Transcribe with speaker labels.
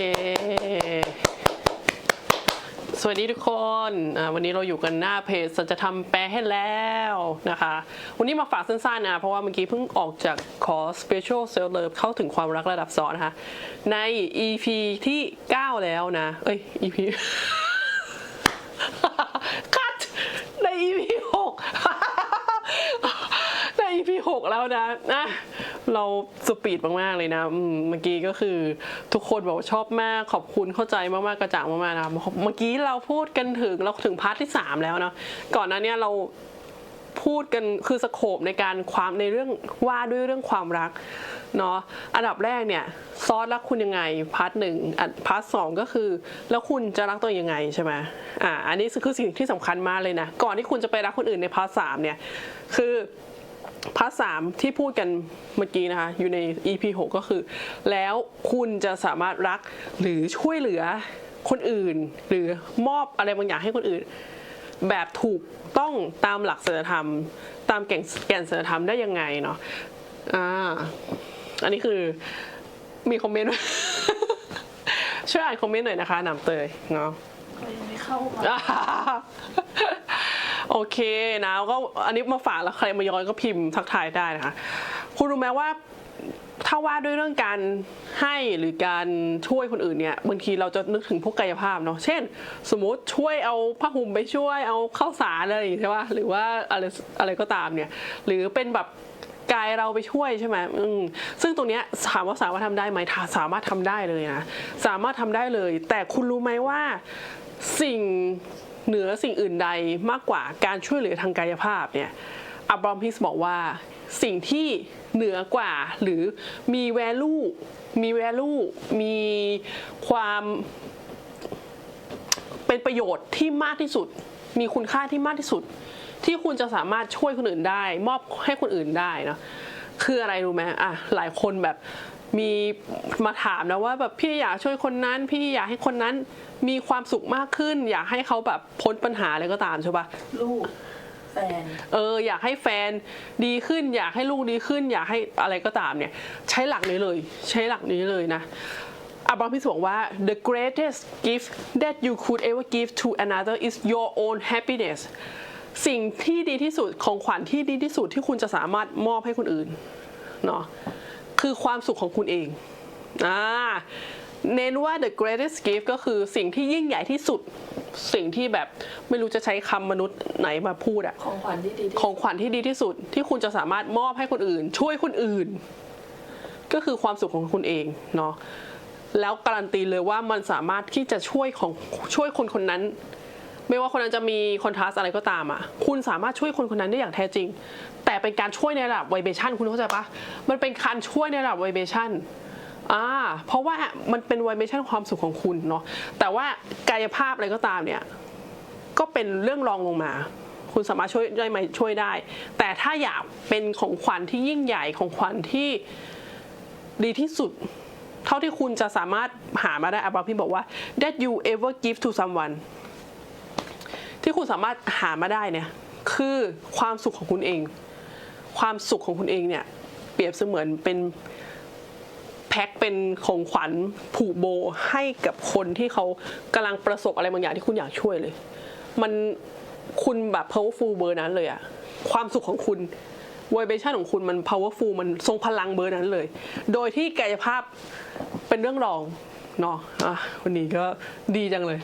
Speaker 1: สวัสดีทุกคน วันนี้เราอยู่กันหน้าเพจสัจธรรมแปลให้แล้วนะคะ วันนี้มาฝากสั้นๆนะ เพราะว่าเมื่อกี้เพิ่งออกจากคอร์ส Special Self Love เข้าถึงความรักระดับสองนะคะ ใน EP ที่ 9 แล้วนะ เอ้ย EP คัดใน EP 6 ใน EP 6 แล้วนะนะ เราสปีดมากๆเลยนะเมื่อกี้ก็คือทุกคนบอกว่าชอบมากขอบคุณเข้าใจมากๆกระจ่างมากๆนะเมื่อกี้เราพูดกันถึงเราถึงพาร์ทที่ 3 แล้วเนาะก่อนหน้าเนี้เราพูดกันคือสโคปในการความในเรื่องว่าด้วยเรื่องความรักเนาะอันดับแรกเนี่ยซอสรักคุณยังไงพาร์ทหนึ่งพาร์ทสองก็คือ แล้วคุณจะรักตัวเองยังไงใช่ไหมอ่าอันนี้คือสิ่งที่สำคัญมากเลยนะ ก่อนที่คุณจะไปรักคนอื่นในพาร์ทสามเนี่ยคือ พาร์ทสามที่พูดกันเมื่อกี้นะคะ อยู่ใน EP 6 ก็คือ แล้วคุณจะสามารถรักหรือช่วยเหลือคนอื่น หรือมอบอะไรบางอย่างให้คนอื่น แบบถูกต้องตามหลักศีลธรรม ตามแก่นแก่นศีลธรรมได้ยังไงเนาะอ่าอันนี้คือมีคอมเมนต์ช่วยอ่านคอมเมนต์หน่อยนะคะหนำเตยเนาะ
Speaker 2: ยังไม่เข้ามา
Speaker 1: โอเคนะก็อันนี้มาฝากแล้วใครมาย้อนก็พิมพ์ทักทายได้นะคะ คุณรู้ไหมว่าถ้าว่าด้วยเรื่องการให้หรือการช่วยคนอื่นเนี่ยบางทีเราจะนึกถึงพวกกายภาพเนาะเช่น สมมติช่วยเอาผ้าห่มไปช่วยเอาข้าวสารอะไรอย่างงี้ใช่ปะหรือว่าอะไรอะไรก็ตามเนี่ย หรือเป็นแบบกายเราไปช่วยใช่ไหมอืมซึ่งตรงเนี้ยถามว่าสามารถทำได้ไหมสามารถทำได้เลยนะสามารถทำได้เลย แต่คุณรู้ไหมว่าสิ่ง เหนือสิ่งอื่นใดมากกว่าการช่วยเหลือทางกายภาพเนี่ยอับรอมพิสบอกว่าสิ่งที่เหนือกว่าหรือมี value มี value มีความเป็นประโยชน์ที่มากที่สุด มีคุณค่าที่มากที่สุด ที่คุณจะสามารถช่วยคนอื่นได้ มอบให้คนอื่นได้เนอะคืออะไรรู้ไหมอะหลายคนแบบ มีมาถามนะว่าแบบพี่อยากช่วยคนนั้น พี่อยากให้คนนั้นมีความสุขมากขึ้น อยากให้เขาแบบพ้นปัญหาอะไรก็ตามใช่ปะ
Speaker 2: ลูกแฟน
Speaker 1: เอออยากให้แฟนดีขึ้น อยากให้ลูกดีขึ้น อยากให้อะไรก็ตามเนี่ย ใช้หลักนี้เลย ใช้หลักนี้เลยนะอับราฮัมพิสบอกว่า the greatest gift that you could ever give to another is your own happiness สิ่งที่ดีที่สุดของขวัญที่ดีที่สุดที่คุณจะสามารถมอบให้คนอื่นเนาะ คือความสุขของคุณเองอ่าเน้นว่า the greatest gift ก็คือสิ่งที่ยิ่งใหญ่ที่สุด สิ่งที่แบบไม่รู้จะใช้คำมนุษย์ไหนมาพูดอะ
Speaker 2: ของขวัญที่ดีที่
Speaker 1: ของขวัญที่ดีที่สุด ที่คุณจะสามารถมอบให้คนอื่น ช่วยคนอื่น ก็คือความสุขของคุณเองเนาะแล้วการันตีเลยว่ามันสามารถที่จะช่วยของช่วยคนคนนั้น ไม่ว่าคนนั้นจะมีคอนทราสอะไรก็ตามอะคุณสามารถช่วยคนคนนั้นได้อย่างแท้จริง แต่เป็นการช่วยในระดับไวเบชันคุณเข้าใจปะมันเป็นการช่วยในระดับไวเบชันอ่าเพราะว่ามันเป็นไวเบชันความสุขของคุณเนาะแต่ว่ากายภาพอะไรก็ตามเนี่ยก็เป็นเรื่องรองลงมาคุณสามารถช่วยได้ไหมช่วยได้ แต่ถ้าอยากเป็นของขวัญที่ยิ่งใหญ่ของขวัญที่ดีที่สุด เท่าที่คุณจะสามารถหามาได้อับราพี่บอกว่า that you ever give to someone ที่คุณสามารถหามาได้เนี่ย คือความสุขของคุณเอง ความสุขของคุณเองเนี่ยเปรียบเสมือนเป็นแพ็คเป็นของขวัญผูกโบให้กับคนที่เขากำลังประสบอะไรบางอย่างที่คุณอยากช่วยเลย มันคุณแบบ powerful เบอร์นั้นเลยอะความสุขของคุณ vibration ของคุณมัน powerful มันทรงพลังเบอร์นั้นเลย โดยที่กายภาพเป็นเรื่องรองเนาะอะวันนี้ก็ดีจังเลย